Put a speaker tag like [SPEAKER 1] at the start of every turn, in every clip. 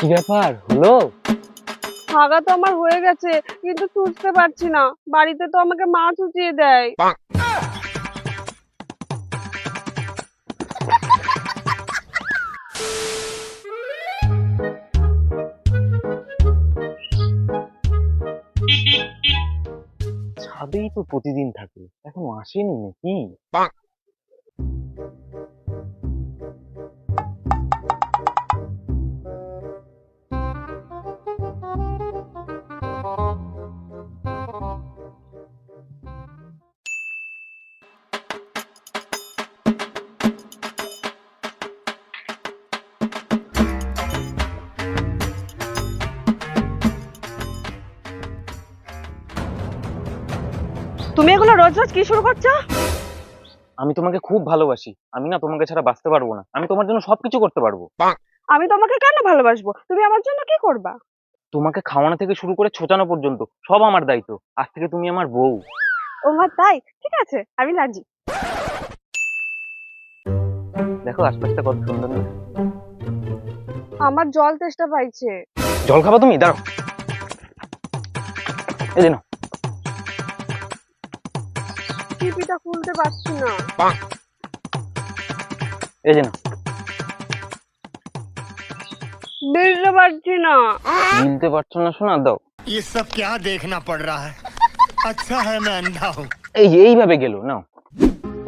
[SPEAKER 1] কি ব্যাপার? হলো?
[SPEAKER 2] হাগা তো আমার হয়ে গেছে কিন্তু চুষতে পারছি না। বাড়িতে তো আমাকে মা চুচিয়ে দেয়।
[SPEAKER 1] ছাদেই তো প্রতিদিন থাকে এখনও আসেনি নাকি?
[SPEAKER 2] তুমি এগুলো রোজ রোজ কি শুরু করছ?
[SPEAKER 1] আমি তোমাকে খুব ভালোবাসি। আমি না তোমাকে ছাড়া বাঁচতে পারব না। আমি তোমার জন্য সবকিছু করতে পারব।
[SPEAKER 2] আমি তোমাকে কেন ভালোবাসবো? তুমি আমার জন্য কি করবা?
[SPEAKER 1] তোমাকে খাওয়ানো থেকে শুরু করে ছোটানো পর্যন্ত সব আমার দায়িত্ব। আজ থেকে তুমি আমার বউ।
[SPEAKER 2] ও মা তাই? ঠিক আছে আমি রাজি।
[SPEAKER 1] দেখো আশপাশটা কত সুন্দর না?
[SPEAKER 2] আমার জল তেষ্টা পাইছে।
[SPEAKER 1] জল খাবা তুমি? দাঁড়াও। এই যে নাও।
[SPEAKER 2] টিপিটা খুলতে পারছি না
[SPEAKER 1] এই যে নাও।
[SPEAKER 2] বেরোতে পারছি না
[SPEAKER 1] গিলতে পারছো না শোনা দাও
[SPEAKER 3] ये सब क्या देखना पड़ रहा है अच्छा है मैं अंधा हूँ
[SPEAKER 1] এই যে এইভাবে গেল নাও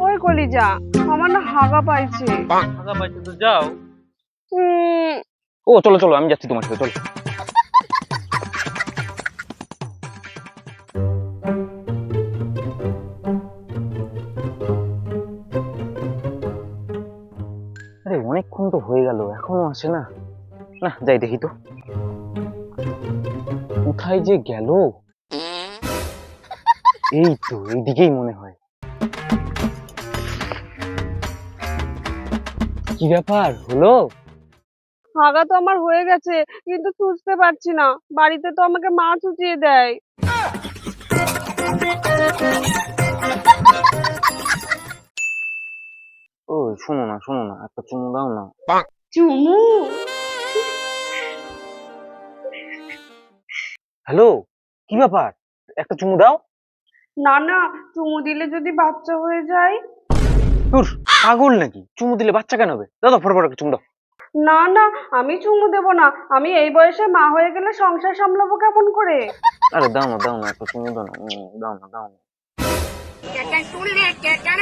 [SPEAKER 2] ওই কলিজা আমার না হাগা পাইছে
[SPEAKER 1] ফাঁকা পাইছে তো যাও
[SPEAKER 2] উম,
[SPEAKER 1] ও চলো চলো আমি যাচ্ছি তোমার সাথে চলো অনেকক্ষণ তো হয়ে গেল এখনও আসে না। না যাই দেখি তো। কোথায় যে গেল? এই তো এইদিকেই মনে হয়। কি ব্যাপার হলো?
[SPEAKER 2] হাগা তো আমার হয়ে গেছে কিন্তু চুষতে পারছি না। বাড়িতে তো আমাকে মা চুচিয়ে দেয়।
[SPEAKER 1] শোনো না শোনো না একটা চুমু দাও না।
[SPEAKER 2] চুমু?
[SPEAKER 1] হ্যালো কি ব্যাপার? একটা চুমু দাও।
[SPEAKER 2] না না চুমু দিলে যদি বাচ্চা হয়ে যায়?
[SPEAKER 1] দূর পাগল নাকি? চুমু দিলে বাচ্চা কেন হবে? দাদা ফটোফট একটা চুমু দাও।
[SPEAKER 2] না না আমি চুমু দেব না। আমি এই বয়সে মা হয়ে গেলে সংসার সামলাবো কেমন করে?
[SPEAKER 1] আরে দাও না দাও না একটা চুমু দাও না। উম, দাও না দাও না। கேட்க